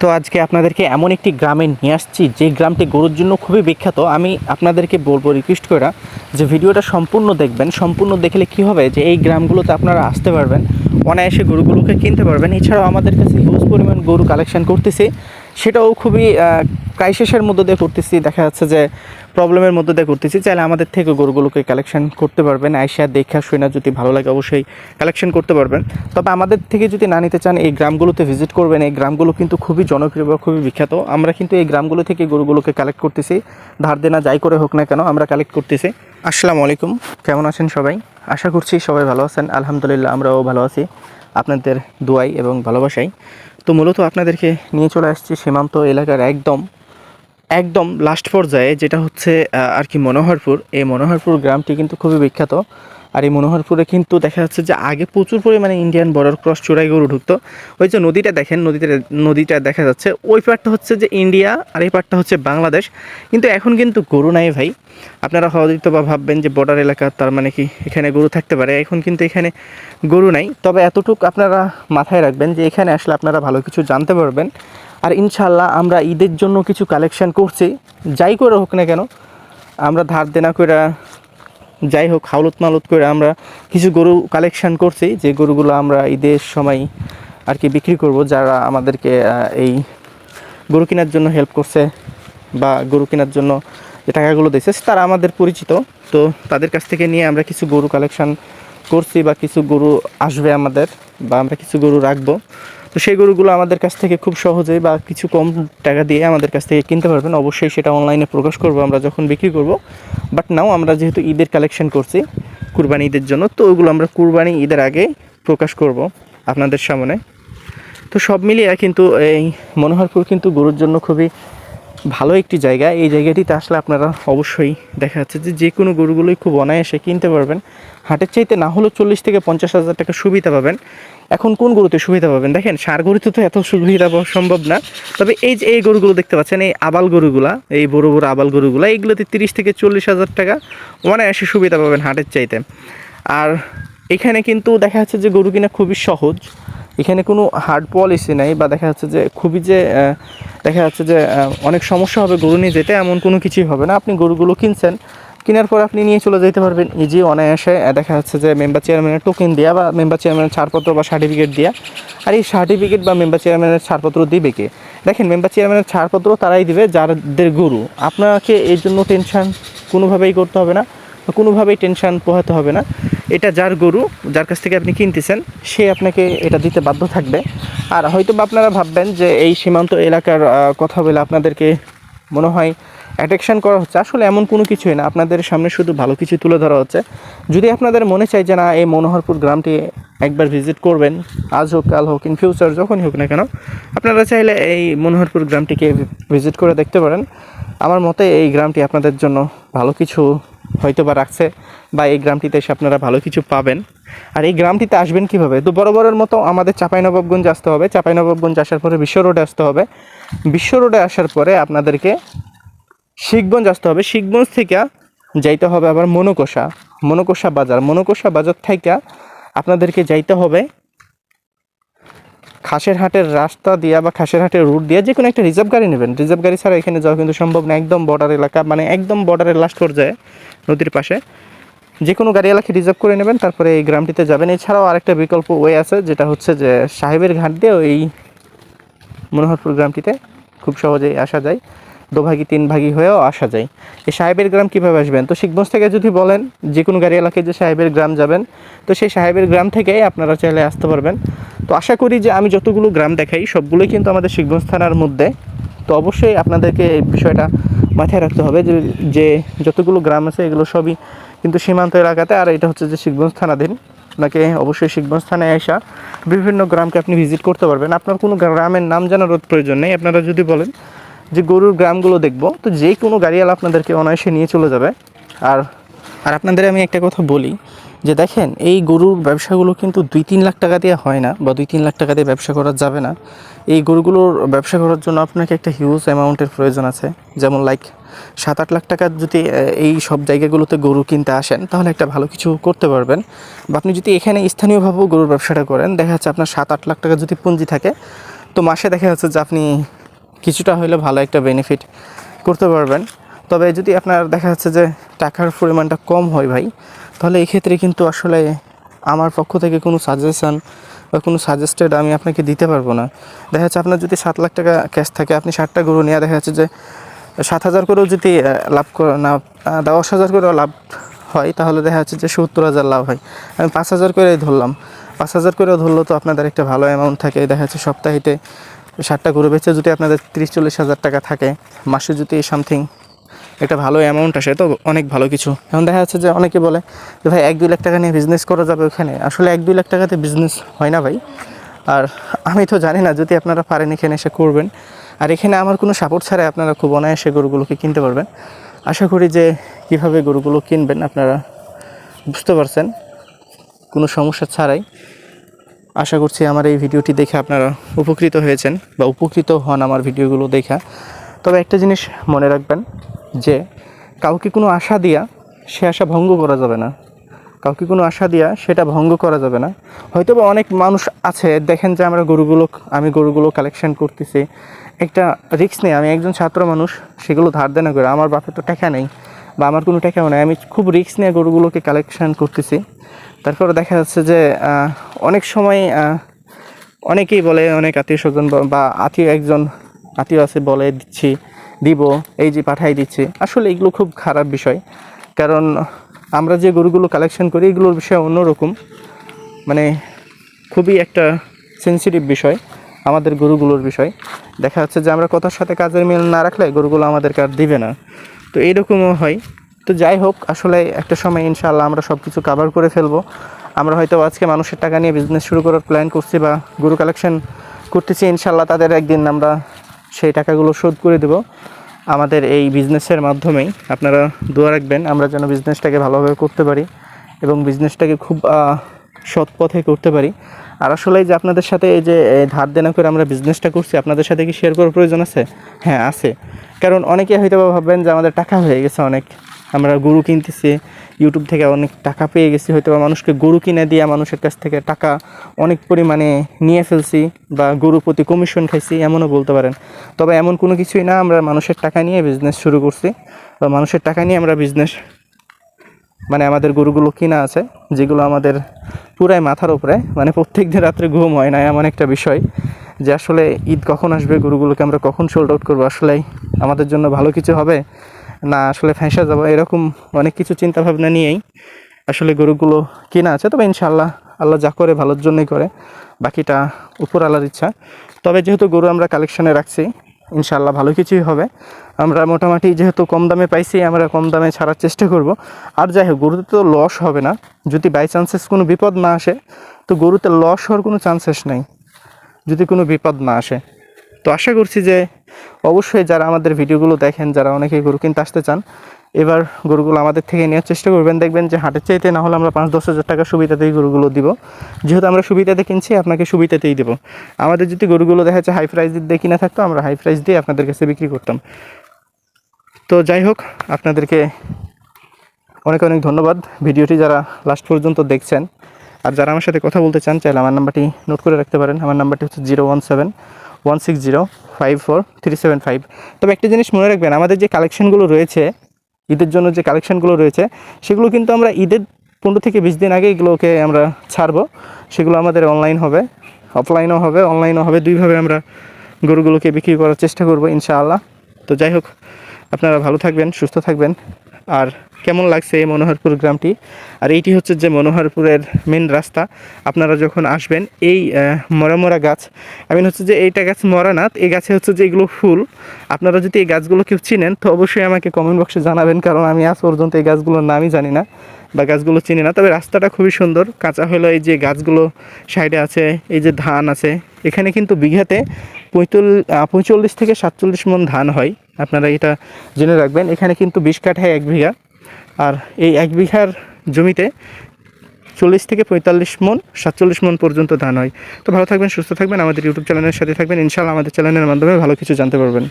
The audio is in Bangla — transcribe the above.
তো আজকে আপনাদেরকে এমন একটি গ্রামে নিয়ে আসছি, যে গ্রামটি গরুর জন্য খুবই বিখ্যাত। আমি আপনাদেরকে বলব রিকোয়েস্ট করা যে ভিডিওটা সম্পূর্ণ দেখবেন। সম্পূর্ণ দেখলে কি হবে যে এই গ্রামগুলোতে আপনারা আসতে পারবেন, অনায়াসে গরুগুলোকে কিনতে পারবেন। এছাড়াও আমাদের কাছে হিউজ পরিমাণ গরু কালেকশন করতেছি। সেটাও খুবই ক্রাইসিসের মধ্যে দিয়ে করতেছি। দেখা যাচ্ছে যে প্রবলেমের মধ্যে দিয়ে করতেছি। চাইলে আমাদের থেকে গরুগুলোকে কালেকশন করতে পারবেন। আইসা দেখা শুনে যদি ভালো লাগে অবশ্যই কালেকশন করতে পারবেন। তবে আমাদের থেকে যদি না নিতে চান, এই গ্রামগুলোতে ভিজিট করবেন। এই গ্রামগুলো কিন্তু খুবই জনপ্রিয় বা খুবই বিখ্যাত। আমরা কিন্তু এই গ্রামগুলো থেকে গরুগুলোকে কালেক্ট করতেছি। ধার দেনা যাই করে হোক না কেন, আমরা কালেক্ট করতেছি। আসসালামু আলাইকুম। কেমন আছেন সবাই? আশা করছি সবাই ভালো আছেন। আলহামদুলিল্লাহ, আমরাও ভালো আছি। আপনাদের দোয়াই এবং ভালোবাসাই। তো মূলত আপনাদেরকে নিয়ে চলে আসছি সীমান্ত এলাকার একদম একদম লাস্ট পর্যায়ে, যেটা হচ্ছে আর কি মনোহরপুর। এই মনোহরপুর গ্রামটি কিন্তু খুবই বিখ্যাত। আর এই মনোহরপুরে কিন্তু দেখা যাচ্ছে যে আগে প্রচুর পরিমাণে ইন্ডিয়ান বর্ডার ক্রস চোরাই গরু ঢুকতো। ওই যে নদীটা দেখেন, নদীটা নদীটা দেখা যাচ্ছে। ওই পারটা হচ্ছে যে ইন্ডিয়া আর এই পারটা হচ্ছে বাংলাদেশ কিন্তু এখন কিন্তু গরু নাই ভাই। আপনারা হয়তো বা ভাববেন যে বর্ডার এলাকা, তার মানে কি এখানে গরু থাকতে পারে। এখন কিন্তু এখানে গরু নাই। তবে এতটুকু আপনারা মাথায় রাখবেন যে এখানে আসলে আপনারা ভালো কিছু জানতে পারবেন। আর ইনশাল্লাহ আমরা ঈদের জন্য কিছু কালেকশন করছি। যাই করে হোক না কেন, আমরা ধার দেনা করে যাই হোক হাউলত মালত করে আমরা কিছু গরু কালেকশন করছি। যে গরুগুলো আমরা ঈদের সময় আর কি বিক্রি করব, যারা আমাদেরকে এই গরু কেনার জন্য হেল্প করছে বা গরু কেনার জন্য যে টাকাগুলো দিয়েছে, তারা আমাদের পরিচিত। তো তাদের কাছ থেকে নিয়ে আমরা কিছু গরু কালেকশন করছি বা কিছু গরু আসবে আমাদের বা আমরা কিছু গরু রাখব। তো সেই গরুগুলো আমাদের কাছ থেকে খুব সহজেই বা কিছু কম টাকা দিয়ে আমাদের কাছ থেকে কিনতে পারবেন। অবশ্যই সেটা অনলাইনে প্রকাশ করব, আমরা যখন বিক্রি করব বাট নাও আমরা যেহেতু ঈদের কালেকশন করছি, কুরবানি ঈদের জন্য, তো ওগুলো আমরা কুরবানি ঈদের আগে প্রকাশ করব আপনাদের সামনে। তো সব মিলিয়ে কিন্তু এই মনোহরপুর কিন্তু গরুর জন্য খুবই ভালো একটি জায়গা। এই জায়গাটিতে আসলে আপনারা অবশ্যই দেখা যাচ্ছে যে যে কোনো গরুগুলোই খুব অনায়াসে কিনতে পারবেন। হাটের চাইতে না হলেও চল্লিশ থেকে পঞ্চাশ হাজার টাকা সুবিধা পাবেন। এখন কোন গরুতে সুবিধা পাবেন? দেখেন, সার গরুতে তো এত সুবিধা পাওয়া সম্ভব না। তবে এই যে এই গরুগুলো দেখতে পাচ্ছেন, এই আবাল গরুগুলা, এই বড় বড় আবাল গরুগুলা, এইগুলোতে তিরিশ থেকে চল্লিশ হাজার টাকা অনায়াসে সুবিধা পাবেন হাটের চাইতে। আর এখানে কিন্তু দেখা যাচ্ছে যে গরু কিনা খুবই সহজ। এখানে কোনো হার্ড পলিসি নাই বা দেখা যাচ্ছে যে খুবই যে দেখা যাচ্ছে যে অনেক সমস্যা হবে গরু নিয়ে যেতে, এমন কোনো কিছুই হবে না। আপনি গরুগুলো কিনছেন, কেনার পর আপনি নিয়ে চলে যেতে পারবেন। ইজি অনায়াসে দেখা যাচ্ছে যে মেম্বার চেয়ারম্যানের টোকেন দেওয়া বা মেম্বার চেয়ারম্যানের ছাড়পত্র বা সার্টিফিকেট দেওয়া আর এই সার্টিফিকেট বা মেম্বার চেয়ারম্যানের ছাড়পত্র দিবে কে? দেখেন মেম্বার চেয়ারম্যানের ছাড়পত্র তারাই দিবে যাদের গরু। আপনাকে এর জন্য টেনশন কোনোভাবেই করতে হবে না। কোনোভাবেই টেনশন পোহাতে হবে না। এটা যার গরু, যার কাছ থেকে আপনি কিনতেছেন, সে আপনাকে এটা দিতে বাধ্য থাকবে। আর হয়তো বা আপনারা ভাববেন যে এই সীমান্ত এলাকার কথা বলে আপনাদেরকে মনে হয় অ্যাট্রাকশন করা হচ্ছে। আসলে এমন কোনো কিছুই না। আপনাদের সামনে শুধু ভালো কিছু তুলে ধরা হচ্ছে। যদি আপনাদের মনে চাই যে না, এই মনোহরপুর গ্রামটি একবার ভিজিট করবেন, আজ হোক, কাল হোক ইন ফিউচার যখনই হোক না কেন, আপনারা চাইলে এই মনোহরপুর গ্রামটিকে ভিজিট করে দেখতে পারেন। আমার মতে এই গ্রামটি আপনাদের জন্য ভালো কিছু হয়তো বা রাখছে বা এই গ্রামটিতে এসে আপনারা ভালো কিছু পাবেন। আর এই গ্রামটিতে আসবেন কীভাবে? তো বরাবরের মতো আমাদের চাঁপাইনবাবগঞ্জ আসতে হবে। চাঁপাইনবাবগঞ্জ আসার পরে বিশ্ব রোডে আসতে হবে। বিশ্ব রোডে আসার পরে আপনাদেরকে শিখগঞ্জ আসতে হবে। শিখগঞ্জ থেকে যাইতে হবে আবার মনোকোষা। মনোকষা বাজার। মনোকষা বাজার থেকে আপনাদেরকে যাইতে হবে খাসের হাটের রাস্তা দিয়া বা খাসের হাটের রুট দিয়ে যে কোনো একটা রিজার্ভ গাড়ি নেবেন। রিজার্ভ গাড়ি ছাড়া এখানে যাওয়া কিন্তু সম্ভব না। একদম বর্ডার এলাকা মানে একদম বর্ডারের লাস্ট পর্যায়ে, নদীর পাশে। যে কোনো গাড়ি এলাকায় রিজার্ভ করে নেবেন, তারপরে এই গ্রামটিতে যাবেন। এছাড়াও আরেকটা বিকল্প ওয়ে আছে, যেটা হচ্ছে যে সাহেবের ঘাট দিয়ে ওই মনোহরপুর গ্রামটিতে খুব সহজেই আসা যায়। দুভাগী তিন ভাগী হয়েও আসা যায়। এই সাহেবের গ্রাম কীভাবে আসবেন? তো শিখগঞ্জ থেকে যদি বলেন যে কোনো গাড়ি এলাকায় যে সাহেবের গ্রাম যাবেন, তো সেই সাহেবের গ্রাম থেকেই আপনারা চাইলে আসতে পারবেন। তো আশা করি যে আমি যতগুলো গ্রাম দেখাই, সবগুলোই কিন্তু আমাদের শিখগঞ্জ থানার মধ্যে। তো অবশ্যই আপনাদেরকে এই বিষয়টা মাথায় রাখতে হবে যে যে যতগুলো গ্রাম আছে, এগুলো সবই কিন্তু সীমান্ত এলাকাতে। আর এটা হচ্ছে যে শিখগঞ্জ থানাধীন। আপনাকে অবশ্যই শিখগঞ্জ থানায় আসা, বিভিন্ন গ্রামকে আপনি ভিজিট করতে পারবেন। আপনার কোনো গ্রামের নাম জানার প্রয়োজন নেই। আপনারা যদি বলেন যে গরুর গ্রামগুলো দেখব, তো যে কোনো গাড়িওয়ালা আপনাদেরকে অনায়াসে নিয়ে চলে যাবে। আর আর আপনাদের আমি একটা কথা বলি, যে দেখেন, এই গরুর ব্যবসাগুলো কিন্তু দুই তিন লাখ টাকা দিয়ে হয় না, বা দুই তিন লাখ টাকা দিয়ে ব্যবসা করা যাবে না। এই গরুগুলোর ব্যবসা করার জন্য আপনাকে একটা হিউজ অ্যামাউন্টের প্রয়োজন আছে। যেমন লাইক সাত আট লাখ টাকা যদি এই সব জায়গাগুলোতে গরু কিনতে আসেন, তাহলে একটা ভালো কিছু করতে পারবেন। বা আপনি যদি এখানে স্থানীয়ভাবেও গরুর ব্যবসাটা করেন, দেখা যাচ্ছে আপনার সাত আট লাখ টাকা যদি পুঁজি থাকে, তো মাসে দেখা যাচ্ছে যে আপনি কিছুটা হলে ভালো একটা বেনিফিট করতে পারবেন। তবে যদি আপনার দেখা যাচ্ছে যে টাকার পরিমাণটা কম হয় ভাই, তাহলে এক্ষেত্রে কিন্তু আসলে আমার পক্ষ থেকে কোনো সাজেশন বা কোনো সাজেস্টেড আমি আপনাকে দিতে পারব না। দেখা যাচ্ছে আপনার যদি সাত লাখ টাকা ক্যাশ থাকে, আপনি ষাটটা গরু নিয়ে দেখা যাচ্ছে যে সাত হাজার করেও যদি লাভ না দশ হাজার করেও লাভ হয়, তাহলে দেখা যাচ্ছে যে সত্তর হাজার লাভ হয়। আমি পাঁচ হাজার করেই ধরলাম। পাঁচ হাজার করেও ধরলেও তো আপনাদের একটা ভালো অ্যামাউন্ট থাকে। দেখা যাচ্ছে সপ্তাহিতে ষাটটা গরু বেচে যদি আপনাদের তিরিশ, চল্লিশ হাজার টাকা থাকে, মাসে যদি সামথিং একটা ভালো অ্যামাউন্ট আসে, তো অনেক ভালো কিছু। এখন দেখা যাচ্ছে যে অনেকে বলে যে, ভাই, এক, দুই লাখ টাকা নিয়ে বিজনেস করা যাবে ওখানে? আসলে এক, দুই লাখ টাকাতে বিজনেস হয় না ভাই। আর আমি তো জানি না, যদি আপনারা পারেন এখানে এসে করবেন। আর এখানে আমার কোনো সাপোর্ট ছাড়াই আপনারা খুব অনায়াসে গরুগুলোকে কিনতে পারবেন। আশা করি যে কীভাবে গরুগুলো কিনবেন আপনারা বুঝতে পারছেন, কোনো সমস্যা ছাড়াই। আশা করছি আমার এই ভিডিওটি দেখে আপনারা উপকৃত হয়েছেন বা উপকৃত হন আমার ভিডিওগুলো দেখা। তবে একটা জিনিস মনে রাখবেন যে, কাউকে কোনো আশা দিয়া সে আশা ভঙ্গ করা যাবে না। কাউকে কোনো আশা দিয়া সেটা ভঙ্গ করা যাবে না। হয়তো বা অনেক মানুষ আছে, দেখেন যে আমরা গরুগুলো, আমি গরুগুলো কালেকশন করতেছি। একটা রিস্ক নেই, আমি একজন ছাত্র মানুষ, সেগুলো ধার দেনা করে, আমার বাপের তো টাকা নেই বা আমার কোনো টাকাও নেই। আমি খুব রিস্ক নিয়ে গরুগুলোকে কালেকশন করতেছি। তারপরে দেখা যাচ্ছে যে অনেক সময় অনেকেই বলে, অনেক আত্মীয় স্বজন বা আত্মীয় একজন আত্মীয় আছে বলে দিচ্ছি, দিব, এই যে পাঠাই দিচ্ছি। আসলে এগুলো খুব খারাপ বিষয়। কারণ আমরা যে গরুগুলো কালেকশন করি, এগুলোর বিষয় অন্যরকম। মানে খুবই একটা সেন্সিটিভ বিষয়, আমাদের গরুগুলোর বিষয়। দেখা যাচ্ছে যে আমরা কথার সাথে কাজের মিল না রাখলে গরুগুলো আমাদেরকে আর দিবে না। তো এইরকমও হয়। তো যাই হোক, আসলে একটা সময় ইনশাআল্লাহ আমরা সব কিছু কাভার করে ফেলব। আমরা হয়তো আজকে মানুষের টাকা নিয়ে বিজনেস শুরু করার প্ল্যান করছি বা গরু কালেকশন করতেছি, ইনশাআল্লাহ তাদের একদিন আমরা সেই টাকাগুলো শোধ করে দেব আমাদের এই বিজনেসের মাধ্যমেই। আপনারা দোয়া রাখবেন, আমরা যেন বিজনেসটাকে ভালোভাবে করতে পারি এবং বিজনেসটাকে খুব সৎ পথে করতে পারি। আর আসলে যে আপনাদের সাথে এই যে ধার দেনা করে আমরা বিজনেসটা করছি, আপনাদের সাথে কি শেয়ার করার প্রয়োজন আছে? হ্যাঁ আছে। কারণ অনেকে হয়তো ভাববেন যে আমাদের টাকা হয়ে গেছে অনেক। আমরা গরু কিনতেছি ইউটিউব থেকে অনেক টাকা পেয়ে গেছি হয়তো বা মানুষকে গরু কিনে দিয়ে মানুষের কাছ থেকে টাকা অনেক পরিমাণে নিয়ে ফেলছি বা গরু প্রতি কমিশন খাইছি, এমনও বলতে পারেন। তবে এমন কোনো কিছুই না, আমরা মানুষের টাকা নিয়ে বিজনেস শুরু করছি। বা মানুষের টাকা নিয়ে আমরা বিজনেস মানে আমাদের গরুগুলো কিনা আছে, যেগুলো আমাদের পুরাই মাথার উপরে মানে প্রত্যেক দিন রাত্রে ঘুম হয় না, এমন একটা বিষয় যে আসলে ঈদ কখন আসবে, গরুগুলোকে আমরা কখন সোল্ড আউট করব? আসলে আমাদের জন্য ভালো কিছু হবে? না, আসলে ফ্যাঁসা যাব, এরকম অনেক কিছু চিন্তা ভাবনা নিয়েই আসলে গরুগুলো কেনা আছে। তবে ইনশাল্লাহ আল্লাহ যা করে ভালোর জন্যই করে, বাকিটা উপর আল্লাহর ইচ্ছা। তবে যেহেতু গরু আমরা কালেকশনে রাখছি ইনশাল্লাহ ভালো কিছুই হবে। আমরা মোটামুটি যেহেতু কম দামে পাইছি, আমরা কম দামে ছাড়ার চেষ্টা করব। আর যাই হোক, গরুতে তো লস হবে না। যদি বাই চান্সেস কোনো বিপদ না আসে, তো গরুতে লস হওয়ার কোনো চান্সেস নেই। যদি কোনো বিপদ না আসে। তো আশা করছি যে অবশ্যই যারা আমাদের ভিডিওগুলো দেখেন, যারা অনেকে গরু কিনতে আসতে চান, এবার গরুগুলো আমাদের থেকে নেওয়ার চেষ্টা করবেন। দেখবেন যে হাটের চাইতে না হলে আমরা পাঁচ, দশ হাজার টাকা সুবিধাতেই গরুগুলো দিব। যেহেতু আমরা সুবিধাতে কিনছি, আপনাকে সুবিধাতেই দেবো। আমাদের যদি গরুগুলো দেখা যাচ্ছে হাই প্রাইস দিয়ে কিনা থাকতো, আমরা হাই প্রাইস দিয়ে আপনাদের কাছে বিক্রি করতাম। তো যাই হোক, আপনাদেরকে অনেক অনেক ধন্যবাদ। ভিডিওটি যারা লাস্ট পর্যন্ত দেখছেন, আর যারা আমার সাথে কথা বলতে চান, চাইলে আমার নাম্বারটি নোট করে রাখতে পারেন। আমার নাম্বারটি হচ্ছে zero one seven one six zero five four three seven five তবে একটা জিনিস মনে রাখবেন, আমাদের যে কালেকশনগুলো রয়েছে, ঈদের জন্য যে কালেকশনগুলো রয়েছে, সেগুলো কিন্তু আমরা ঈদের পনেরো থেকে বিশ দিন আগে এগুলোকে আমরা ছাড়বো। সেগুলো আমাদের অনলাইন হবে অফলাইনও হবে অনলাইনও হবে। দুইভাবে আমরা গরুগুলোকে বিক্রি করার চেষ্টা করব, ইনশাআল্লাহ। তো যাই হোক, আপনারা ভালো থাকবেন, সুস্থ থাকবেন। আর কেমন লাগছে এই মনোহরপুর গ্রামটি? আর এইটি হচ্ছে যে মনোহরপুরের মেন রাস্তা। আপনারা যখন আসবেন, এই মরা মরা গাছ আই হচ্ছে যে এইটা গাছ মরা না এই গাছে হচ্ছে যে এগুলো ফুল। আপনারা যদি এই গাছগুলো কেউ চিনেন, তো অবশ্যই আমাকে কমেন্ট বক্সে জানাবেন, কারণ আমি আজ পর্যন্ত এই গাছগুলোর নামই জানি না বা গাছগুলো চিনি না। তবে রাস্তাটা খুবই সুন্দর। কাঁচা হলো এই যে গাছগুলো সাইডে আছে, এই যে ধান আছে। এখানে কিন্তু বিঘাতে পঁয়তাল্লিশ পঁয়তাল্লিশ থেকে সাতচল্লিশ মন ধান হয়। আপনারা এটা জেনে রাখবেন। এখানে কিন্তু বিশ কাঠায় এক বিঘা। আর এই এক বিঘার জমিতে চল্লিশ থেকে পঁয়তাল্লিশ মন, সাতচল্লিশ মন পর্যন্ত ধান হয়। তো ভালো থাকবেন, সুস্থ থাকবেন, আমাদের ইউটিউব চ্যানেলের সাথে থাকবেন। ইনশাআল্লাহ আমাদের চ্যানেলের মাধ্যমে ভালো কিছু জানতে পারবেন।